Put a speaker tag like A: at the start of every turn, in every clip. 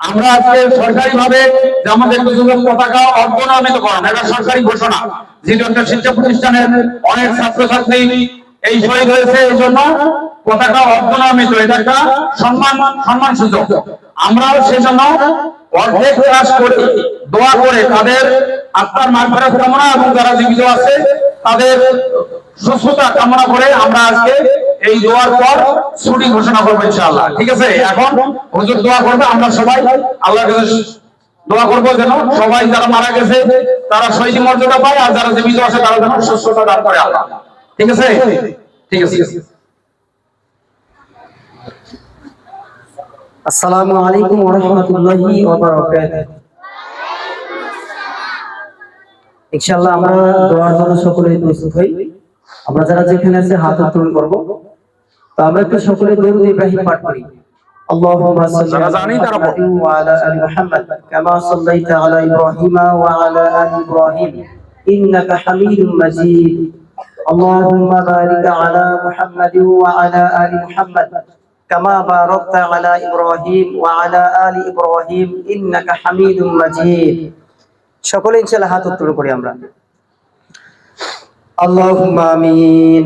A: আমরা আজকে সরকারি ভাবে যে আমাদের যুবক পতাকা অর্পণান্বিত করেন এটা সরকারি ঘোষণা। যেহেতু একটা শিক্ষা প্রতিষ্ঠানের অনেক ছাত্রছাত্রী এই শহীদ হয়েছে, এই জন্য পতাকা অর্পণান্বিত, এটা একটা সম্মান সম্মান সুযোগ আমরাও সেজন্য অর্ধেক কাজ করে, দোয়া করে তাদের আত্মার মাগফিরাত কামনা এবং যারা জীবিত আছে, তাদের সুস্থতা কামনা করে আমরা আজকে এই দোয়ার পর ছুটি ঘোষণা করব ইনশাআল্লাহ। ঠিক আছে? এখন হুজুর দোয়া করবে, আমরা সবাই আল্লাহর কাছে দোয়া করব যেন সবাই যারা মারা গেছে, তারা শহীদ মর্যাদা পায়, আর যারা জীবিত আছে, তারা যেন সুস্থতা দান করে আল্লাহ। ঠিক আছে? ঠিক আছে।
B: আসসালামু আলাইকুম ওয়া রাহমাতুল্লাহি ওয়া বারাকাতুহু। ইনশাআল্লাহ আমরা দোয়ার জন্য সকলেই প্রস্তুত হই। আমরা যারা যেখানে আছে, হাত উত্তোলন করব। তো আমরা একটু সকলে দরুদ ইব্রাহিম পাঠ করি اللهم صل
A: যারা
B: على
A: জানি তারা
B: محمد وعلى ال محمد كما صليت على ابراهيم وعلى ال ابراهيم انك حميد مجيد اللهم بارك على محمد وعلى ال محمد كما باركت على ابراهيم وعلى ال ابراهيم انك حميد مجيد সকলে ইনশাআল্লাহ হাত উত্তোলন করি আমরা اللهم امين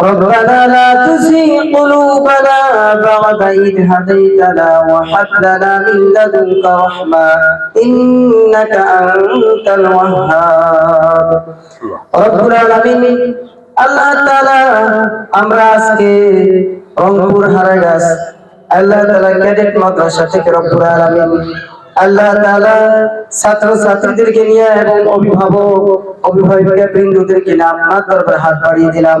B: ربنا لا تزغ قلوبنا بعد إذ هديتنا وهب لنا من لدنك رحمة إنك أنت الوهاب رب العالمين আল্লাহ তাআলা আমরা আজকে রংপুর হারাগাস আল্লাহ তাআলা ক্যাডেট মাদ্রাসা থেকে রব্বুল আলামিন আল্লাহ তাআলা ছাত্র ছাত্রীদেরকে নিয়ে এবং অভিভাবক অভিভাবক বৃন্দদেরকে নিয়ে আপনার দরবারে হাত বাড়িয়ে দিলাম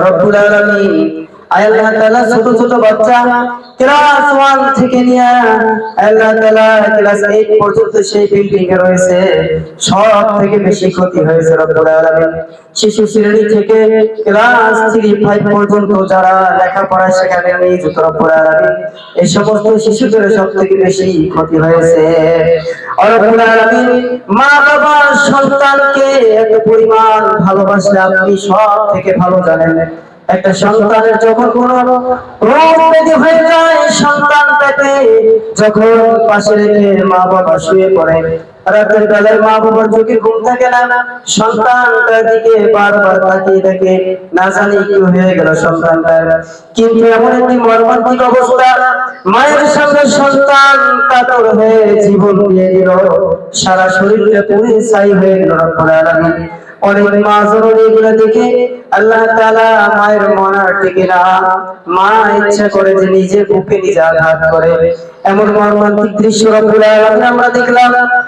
B: রব্বুল আলামিন আল্লাহ তাআলা ছোট ছোট বাচ্চা ক্লাস 1 থেকে আল্লাহ তাআলা ক্লাস 8 পর্যন্ত সেই বিল্ডিং এ রয়েছে। সব থেকে বেশি ক্ষতি হয়েছে রব্বুল আলামিন। শিশু শ্রেণি থেকে ক্লাস 3 5 পর্যন্ত যারা লেখাপড়া নিয়োজিত রব্বুল আলামিন, এই সমস্ত শিশুদের সব থেকে বেশি ক্ষতি হয়েছে। রব্বুল আলামিন মা বাবা সন্তানকে এত পরিমাণ ভালোবাসলে আপনি সব থেকে ভালো জানেন। একটা সন্তানের যখন কোন রোগ ব্যাধি হয়ে যায় সন্তানটাকে যখন পাশে রেখে মা বাবা শুয়ে পড়ে, রাতের বেলায় মা বাবার চোখে ঘুম থাকে না, সন্তানটার দিকে বারবার তাকিয়ে থাকে না জানি কি হয়ে গেল সন্তানটার। কিন্তু এমন একটি মর্মান্তিক অবস্থা, মায়ের সামনে সন্তান কাতর হয়ে জীবন দিয়ে দিল সারা শরীরটা পুরে ছাই হয়ে গেল আলামিন। অনেক মা জরুরি এগুলো দেখে আল্লাহ তাআলা মায়ের মন আটকে টেকে না, মা ইচ্ছা করে যে নিজে বুকে নিজে আঘাত করে। এমন মর্মান্তিক দৃশ্য রব্বুল আলামিন আমরা দেখলাম।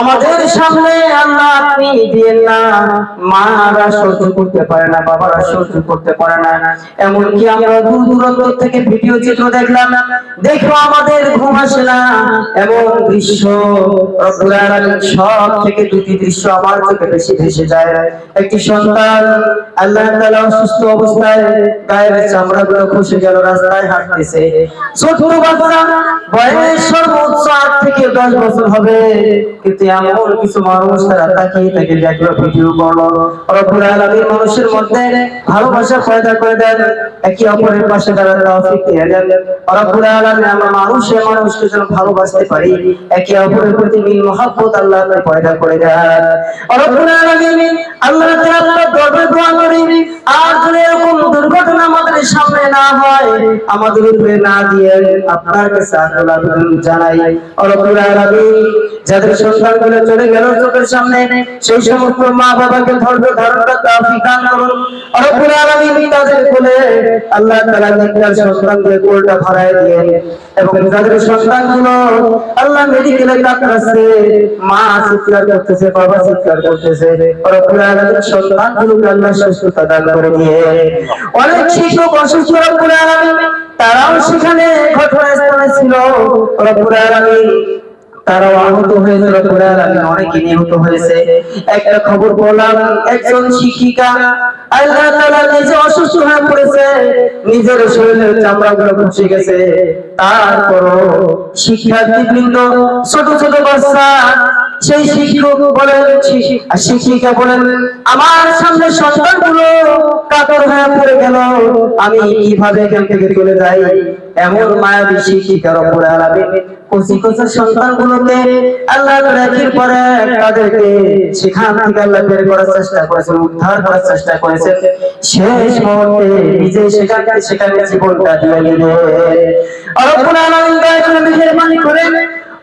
B: আমাদের সামনে আল্লাহ আপনি দিয়েন না। মারা সহ্য করতে পারে না, বাবারা সহ্য করতে পারে না। এমনকি আমরা দূর দূরান্ত থেকে ভিডিও চিত্র দেখলাম, দেখো আমাদের ঘুম আসে না। এমন দৃশ্য সব থেকে দুটি দৃশ্য আমার চোখে বেশি ভেসে যায়। একটি সন্তান, আল্লাহ তাআলা অসুস্থ অবস্থায় গায়ের চামড়াগুলো খসে গেল, রাস্তায় হাঁটতেছে। ছোট বাচ্চা বয়স সর্বোচ্চ আট থেকে দশ বছর হবে। এমন কিছু মানুষ তারা তাকিয়ে তাকে দেখল ভিডিও করল রব্বুল আলামিন মানুষের মধ্যে ভালোবাসা পয়দা করে দেন, একে অপরের পাশে দাঁড়াতে তৌফিক দিয়ে দেন। রব্বুল আলামিন আমরা মানুষে মানুষকে যেন ভালোবাসতে পারি, একে অপরের প্রতি মিল, মহব্বত আল্লাহ পয়দা করে দেন। রব্বুল আলামিন আল্লাহ তাআলা দরবারে দোয়া করি, আর যদি এরকম দুর্ঘটনা আমাদের সামনে না হয়, আমাদের উপরে না দিয়ে আপনার কাছে আবেদন জানাই। রব্বুল আলামিন যাদের সন্তানগুলো চলে গেল, চোখের সামনে সেই সমস্ত মা বাবাকে ধৈর্য ধারণ করতে তৌফিক দান করুন আলামিন তাদের কোলে আল্লাহ তাআলা সন্তানদের কোলটা ভরায় দিয়ে এবং যাদের সন্তানগুলো আল্লাহ মেডিকেলে মা চিৎকার করতেছে, বাবা চিৎকার করতেছে আলামিন সন্তানগুলোকে আল্লাহ সুস্থতা দান করে দিয়ে অনেক শিক্ষক অসুস্থ আলামিন, তারাও সেখানে ঘটনাস্থলে ছিল। আলামিন তারাও আহত হয়েছিল আমি অনেকে নিহত হয়েছে। একটা খবর বললাম, একজন শিক্ষিকা আল্লাহ তাআলা নিজে অসুস্থ হয়ে পড়েছে, নিজের শরীরের চামড়াগুলো খসে গেছে। তারপরও শিক্ষার্থী বৃন্দ ছোট ছোট বাচ্চা সেই শিক্ষক বলেন শিক্ষিকা বলেন, আমার সামনে সন্তানগুলো কাতর হয়ে পড়ে গেল। আমি কীভাবে এখান থেকে চলে যাই? এমন মায়াবী শিক্ষিকার উপরে আলামিন কচি কচি আল্লাহ পরে তাদেরকে সেখান থেকে আল্লাহ বের করার চেষ্টা করেছেন, উদ্ধার করার চেষ্টা করেছেন। শেষ মুহূর্তে নিজে সেখান সেখানে জীবনটা দিয়ে নিলে রব্বুল আলামিন দয়া করে মেহেরবানি করে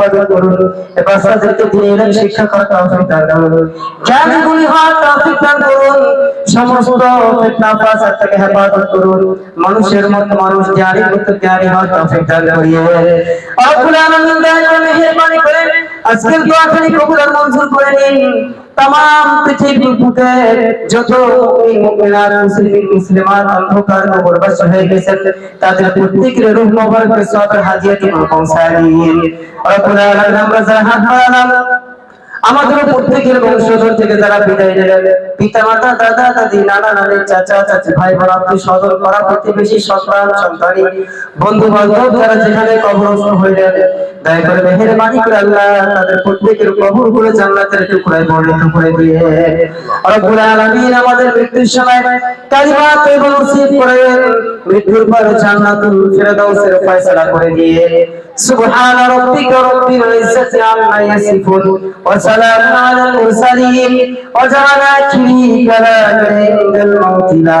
B: হেফাজত করুন। এ বাচ্চাদেরকে দিন ইলম শিক্ষা করার তৌফিক দান করুন। জ্ঞানী গুণী হওয়ার তৌফিক মানুষের মতো মানুষ জ্ঞানী মতো জ্ঞানী হওয়ার তৌফিক দান করিয়ে। আলামিন দয়া মেহেরবানি মঞ্জুর করে নিন। আমাদের প্রত্যেকের বংশধর থেকে যারা বিদায় নিলেন পিতা মাতা দাদা, দাদি, নানা, নানি, চাচা, চাচি ভাই বোন আত্মীয় স্বজন পাড়া প্রতিবেশী, সন্তান, সন্তানী বন্ধু বান্ধব যারা যেখানে কবরস্থ হইলেন দয়া করে মেহেরবানি করে আল্লাহ, তাদের প্রত্যেকের কবর করে জান্নাতের টুকরায় পরিণত করে দিয়ে। রব্বুল আলামিন আমাদের মৃত্যুর সময় কালিমাত এবং নসিব করেন মৃত্যুর পর জান্নাতুল ফিরদাউসের ফয়সালা করে দিয়ে, সুবহান রাব্বিকা রব্বিল ইজ্জাতি আম্মা ইয়াসিফুন, ওয়া সালামুন আলাল মুরসালিন, ওয়া জাআলা আখিরি কালামিনা ইনদাল মাউতিলা।